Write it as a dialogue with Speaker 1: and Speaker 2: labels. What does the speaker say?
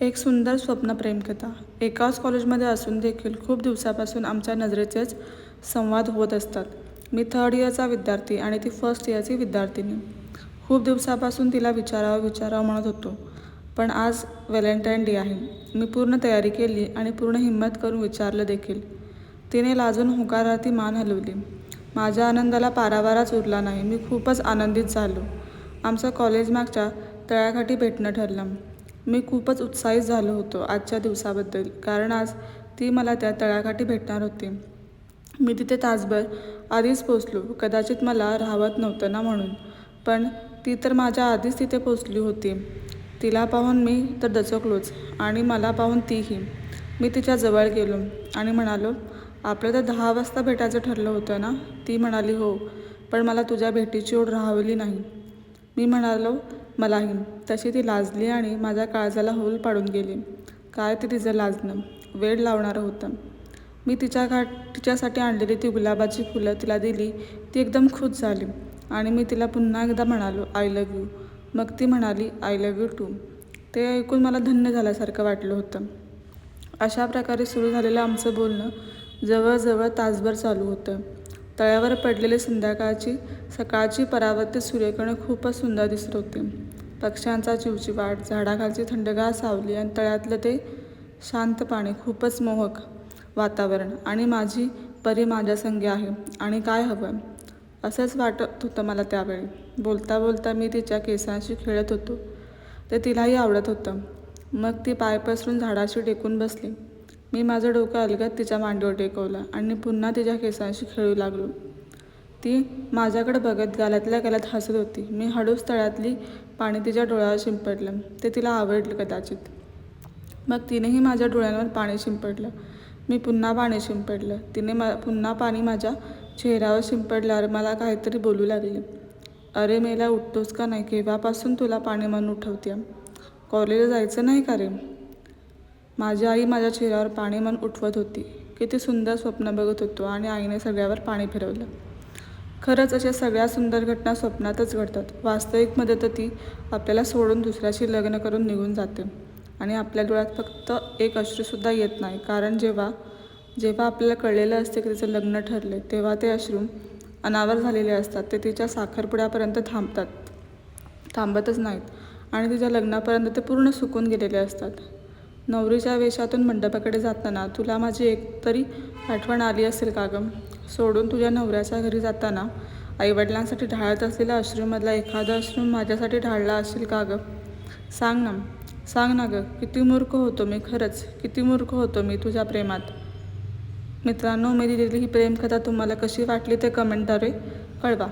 Speaker 1: एक सुंदर स्वप्न प्रेमकथा एकाच कॉलेजमध्ये असून देखील खूप दिवसापासून आमच्या नजरेचेच संवाद होत असतात. मी थर्ड इयरचा विद्यार्थी आणि ती फर्स्ट इयरची विद्यार्थिनी. खूप दिवसापासून तिला विचारावं विचारावं म्हणत होतो. पण आज व्हॅलेंटाईन डे आहे. मी पूर्ण तयारी केली आणि पूर्ण हिंमत करून विचारलं देखील. तिने लाजून होकारार्थी मान हलवली. माझ्या आनंदाला पारावाराच उरला नाही. मी खूपच आनंदित झालो. आमचं कॉलेज मागच्या तळ्याकाठी भेटणं ठरलं. मी खूपच उत्साहित झालो होतो आजच्या दिवसाबद्दल कारण आज ती मला त्या तळ्याकाठी भेटणार होती. मी तिथे तासभर आधीच पोचलो कदाचित मला राहत नव्हतं ना म्हणून पण ती तर माझ्या आधीच तिथे पोचली होती. तिला पाहून मी तर दचकलोच आणि मला पाहून तीही. मी तिच्या जवळ गेलो आणि म्हणालो आपलं तर दहा वाजता भेटायचं ठरलं होतं ना? ती म्हणाली हो पण मला तुझ्या भेटीची ओढ राहावली नाही. मी म्हणालो मलाही तशी ती लाजली आणि माझ्या काळजाला होल पाडून गेली. काय ते तिचं लाजणं वेळ लावणारं होतं. मी तिच्या घाट तिच्यासाठी आणलेली ती गुलाबाची फुलं तिला दिली ती एकदम खुश झाली आणि मी तिला पुन्हा एकदा म्हणालो आय लव यू मग ती म्हणाली आय लव यू टू ते ऐकून मला धन्य झाल्यासारखं वाटलं होतं. अशा प्रकारे सुरू झालेलं आमचं बोलणं जवळजवळ तासभर चालू होतं. तळ्यावर पडलेली संध्याकाळची सकाळची परावर्तित सूर्यकिरणं खूपच सुंदर दिसत होते. पक्ष्यांचा चिवचिवाट झाडाखालची थंडगार सावली आणि तळ्यातलं ते शांत पाणी खूपच मोहक वातावरण आणि माझी परी माझ्या संगी आहे आणि काय हवं? असंच वाटत होतं मला त्यावेळी. बोलता बोलता मी तिच्या केसांशी खेळत होतो. ते तिलाही आवडत होतं. मग ती पाय पसरून झाडाशी टेकून बसली. मी माझं डोकं अलगत तिच्या मांडीवर टेकवलं आणि पुन्हा तिच्या केसांशी खेळू लागलो. ती माझ्याकडे बघत गालातल्या गालात हसत होती. मी हळूच तळ्यातली पाणी तिच्या डोळ्यावर शिंपडलं. ते तिला आवडलं कदाचित. मग तिनेही माझ्या डोळ्यांवर पाणी शिंपडलं. मी पुन्हा पाणी शिंपडलं. तिने मा पुन्हा पाणी माझ्या चेहऱ्यावर शिंपडल्यावर मला काहीतरी बोलू लागले. अरे मेला उठतोस का नाही? केव्हापासून तुला पाणी म्हणून उठवते कॉलेजला जायचं नाही का रे? माझी आई माझ्या चेहऱ्यावर पाणी मन उठवत होती किती सुंदर स्वप्न बघत होतो आणि आईने सगळ्यावर पाणी फिरवलं. खरंच अशा सगळ्या सुंदर घटना स्वप्नातच घडतात. वास्तविकमध्ये तर ती आपल्याला सोडून दुसऱ्याशी लग्न करून निघून जाते. आणि आपल्या डोळ्यात फक्त एक अश्रूसुद्धा येत नाही. कारण जेव्हा जेव्हा आपल्याला कळलेलं असते की तिचं लग्न ठरले तेव्हा ते अश्रू अनावर झालेले असतात. ते तिच्या साखरपुड्यापर्यंत थांबतात थांबतच नाहीत. आणि तिच्या लग्नापर्यंत ते पूर्ण सुकून गेलेले असतात. नवरीच्या वेशातून मंडपाकडे जाताना तुला माझी एक तरी आठवण आली असेल का गं सोडून तुझ्या नवऱ्याच्या घरी जाताना आईवडिलांसाठी ढाळत असलेल्या अश्रूमधला एखादा अश्रू माझ्यासाठी ढाळला असेल का गं सांग ना सांग ना गं किती मूर्ख होतो मी खरंच किती मूर्ख होतो मी तुझ्या प्रेमात. मित्रांनो मी दिलेली ही प्रेमकथा तुम्हाला कशी वाटली ते कमेंटद्वारे कळवा.